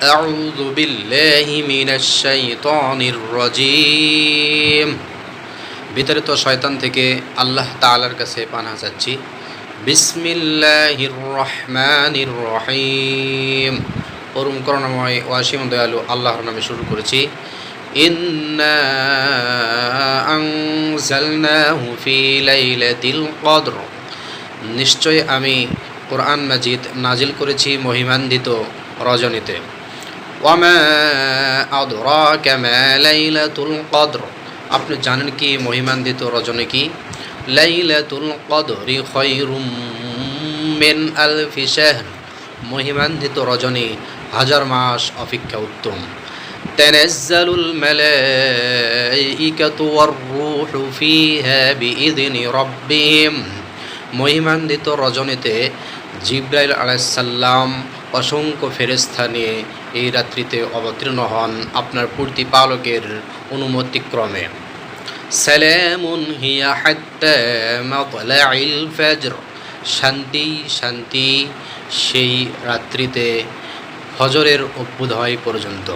أعوذ بالله من الشيطان الرجيم বিতাড়িত শয়তান থেকে আল্লাহ তাআলার কাছে পানাহ চাচ্ছি বিসমিল্লাহির রহমানির রহিম পরম করুণাময় ওয়াসিম দয়ালু আল্লাহর নামে শুরু করেছি ইন্না আনজালনাহু ফি লাইলাতিল কদর নিশ্চয় আমি কোরআন মাজিদ নাজিল করেছি মহিমান্বিত রজনীতে ওয়ামা আদরাকা মা লাইলাতুল কদর আপনি জানেন কি মহিমান্বিত রজনী কি লাইলাতুল কদরি খৈরুম মিন আলফি শাহর মহিমান্বিত রজনী হাজার মাস অপেক্ষা উত্তম تنزل الملائكة والروح فيها بإذن ربهم মহিমান্বিত রজনীতে জিব্রাইল আলাইসাল্লাম অসংখ্য ফেরেস্তা নিয়ে এই রাত্রিতে অবতীর্ণ হন আপনার প্রতিপালকের অনুমতিক্রমে। সালামুন হিয়া হাত্তা মাতলাইল ফজর। শান্তি শান্তি, সেই রাত্রিতে ফজরের অভ্যুদয় পর্যন্ত।